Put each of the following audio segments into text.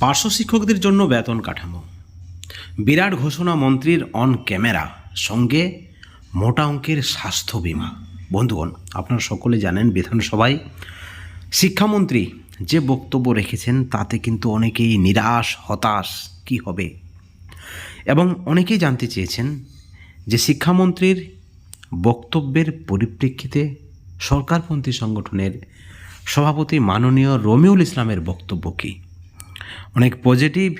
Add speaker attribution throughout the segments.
Speaker 1: পার্শ্ব শিক্ষকদের জন্য বেতন কাঠামো। বিরাট ঘোষণা মন্ত্রীর অন ক্যামেরা সঙ্গে মোটা অঙ্কের স্বাস্থ্য বিমা। বন্ধুগণ, আপনারা সকলে জানেন, বিধানসভায় শিক্ষামন্ত্রী যে বক্তব্য রেখেছেন, তাতে কিন্তু অনেকেই নিরাশ, হতাশ, কি হবে? এবং অনেকেই জানতে চেয়েছেন যে শিক্ষামন্ত্রীর বক্তব্যের পরিপ্রেক্ষিতে সরকারপন্থী সংগঠনের সভাপতি মাননীয় রমিউল ইসলামের বক্তব্য কী? অনেক পজিটিভ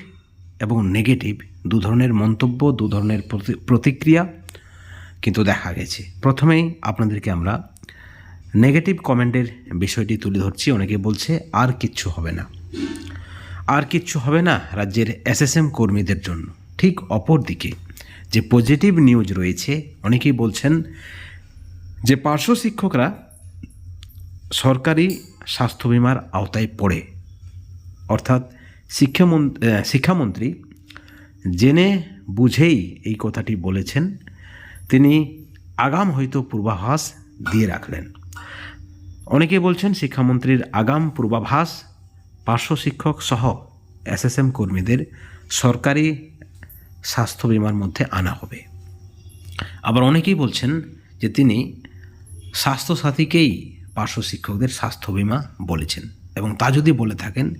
Speaker 1: এবং নেগেটিভ দু ধরনের মন্তব্য, দু ধরনের প্রতি- প্রতিক্রিয়া কিন্তু দেখা গেছে। প্রথমেই আপনাদেরকে আমরা নেগেটিভ কমেন্টের বিষয়টি তুলে ধরছি। অনেকে বলছে, আর কিচ্ছু হবে না। আর কিচ্ছু হবে না? রাজ্যের এসএসএম কর্মীদের জন্য। ঠিক অপর দিকে যে পজিটিভ নিউজ রয়েছে, অনেকেই বলছেন যে পার্শ্ব শিক্ষকরা সরকারি স্বাস্থ্য বিমার আওতায় পড়ে। অর্থাৎ শিক্ষামন্ত্রী শিক্ষামন্ত্রী জেনে বুঝেই এই কথাটি বলেছেন, তিনি আগাম হয়তো পূর্বাভাস দিয়ে রাখলেন। অনেকে বলছেন শিক্ষামন্ত্রীর আগাম পূর্বাভাস পার্শ্ব শিক্ষক সহ এসএসএম কর্মীদের সরকারি স্বাস্থ্য বিমার মধ্যে আনা হবে। আবার অনেকেই বলছেন যে তিনি স্বাস্থ্যসাথীকেই পার্শ্ব শিক্ষকদের স্বাস্থ্য বিমা বলেছেন এবং তা যদি বলে থাকেন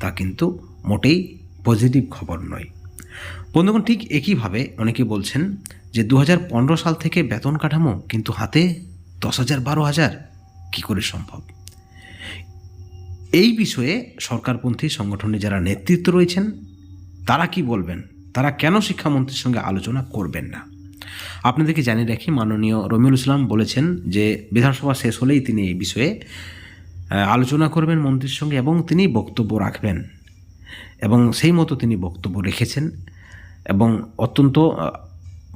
Speaker 1: তা কিন্তু মোটেই পজিটিভ খবর নয়। বন্ধুগণ, ঠিক একইভাবে অনেকে বলছেন যে দু হাজার পনেরো সাল থেকে বেতন কাঠামো কিন্তু হাতে দশ হাজার, বারো হাজার, কী করে সম্ভব? এই বিষয়ে সরকারপন্থী সংগঠনে যারা নেতৃত্ব রয়েছেন, তারা কি বলবেন? তারা কেন শিক্ষামন্ত্রীর সঙ্গে আলোচনা করবেন না? আপনাদেরকে জানিয়ে রাখি, মাননীয় রমিউল ইসলাম বলেছেন যে বিধানসভা শেষ হলেই তিনি এই বিষয়ে আলোচনা করবেন মন্ত্রীর সঙ্গে এবং তিনি বক্তব্য রাখবেন। এবং সেই মতো তিনি বক্তব্য রেখেছেন এবং অত্যন্ত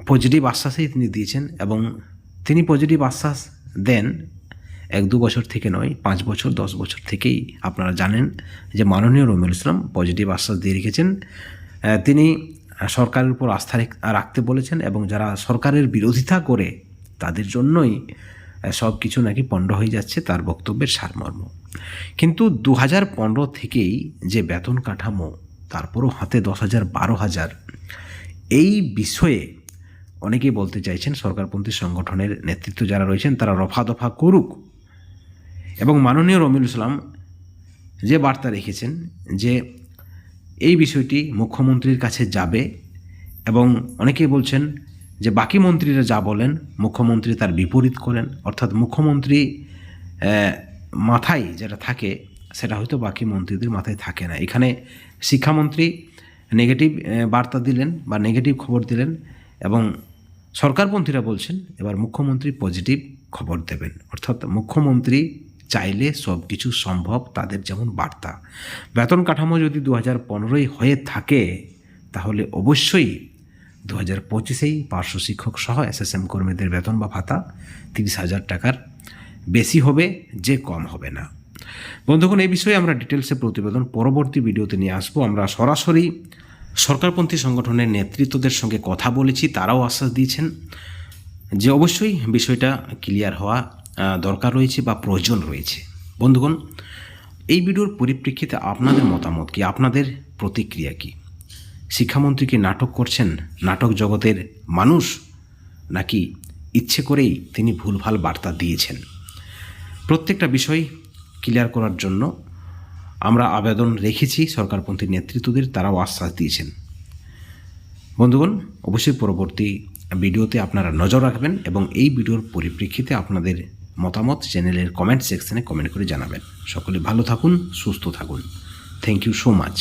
Speaker 1: পজিটিভ আশ্বাসই তিনি দিয়েছেন এবং তিনি পজিটিভ আশ্বাস দেন এক দু বছর থেকে নয়, পাঁচ বছর, দশ বছর থেকেই আপনারা জানেন যে মাননীয় রমিউল ইসলাম পজিটিভ আশ্বাস দিয়ে রেখেছেন। তিনি সরকারের উপর আস্থা রেখ- রাখতে বলেছেন এবং যারা সরকারের বিরোধিতা করে তাদের জন্যই সব কিছু নাকি পণ্ড হয়ে যাচ্ছে তার বক্তব্যের সারমর্ম। কিন্তু দু হাজার পনেরো থেকেই যে বেতন কাঠামো, তারপরও হাতে দশ হাজার বারো হাজার, এই বিষয়ে অনেকেই বলতে চাইছেন সরকারপন্থী সংগঠনের নেতৃত্ব যারা রয়েছেন, তারা রফা দফা করুক। এবং মাননীয় রমিউল ইসলাম যে বার্তা রেখেছেন যে এই বিষয়টি মুখ্যমন্ত্রীর কাছে যাবে এবং অনেকেই বলছেন যে বাকি মন্ত্রীরা যা বলেন, মুখ্যমন্ত্রী তার বিপরীত করেন, অর্থাৎ মুখ্যমন্ত্রী মাথায় যেটা থাকে, সেটা হয়তো বাকি মন্ত্রীদের মাথায় থাকে না। এখানে শিক্ষামন্ত্রী নেগেটিভ বার্তা দিলেন বা নেগেটিভ খবর দিলেন এবং সরকারপন্থীরা বলছেন, এবার মুখ্যমন্ত্রী পজিটিভ খবর দেবেন। অর্থাৎ মুখ্যমন্ত্রী চাইলে সব কিছু সম্ভব তাদের যেমন বার্তা। বেতন কাঠামো যদি দু হাজার পনেরোই হয়ে থাকে, তাহলে অবশ্যই দু হাজার পঁচিশেই পার্শ্ব শিক্ষক সহ এসএসএম কর্মীদের বেতন বা ভাতা তিরিশ হাজার টাকার। বেশি হবে, যে কম হবে না। বন্ধুগণ, এই বিষয়ে আমরা ডিটেলসে প্রতিবেদন পরবর্তী ভিডিওতে নিয়ে আসব। আমরা সরাসরি সরকারপন্থী সংগঠনের নেতৃত্বদের সঙ্গে কথা বলেছি, তারাও আশ্বাস দিয়েছেন যে অবশ্যই বিষয়টা ক্লিয়ার হওয়া দরকার রয়েছে বা প্রয়োজন রয়েছে। বন্ধুগণ, এই ভিডিওর পরিপ্রেক্ষিতে আপনাদের মতামত কি? আপনাদের প্রতিক্রিয়া কি? শিক্ষামন্ত্রী কি নাটক করছেন নাটক জগতের মানুষ নাকি ইচ্ছে করেই তিনি ভুলভাল বার্তা দিয়েছেন। প্রত্যেকটা বিষয় ক্লিয়ার করার জন্য আমরা আবেদন রেখেছি সরকারপন্থী নেতৃত্বদের, তারাও আশ্বাস দিয়েছেন। বন্ধুগণ, অবশ্যই পরবর্তী ভিডিওতে আপনারা নজর রাখবেন এবং এই ভিডিওর পরিপ্রেক্ষিতে আপনাদের মতামত চ্যানেলের কমেন্ট সেকশনে কমেন্ট করে জানাবেন। সকলে ভালো থাকুন, সুস্থ থাকুন। Thank you so much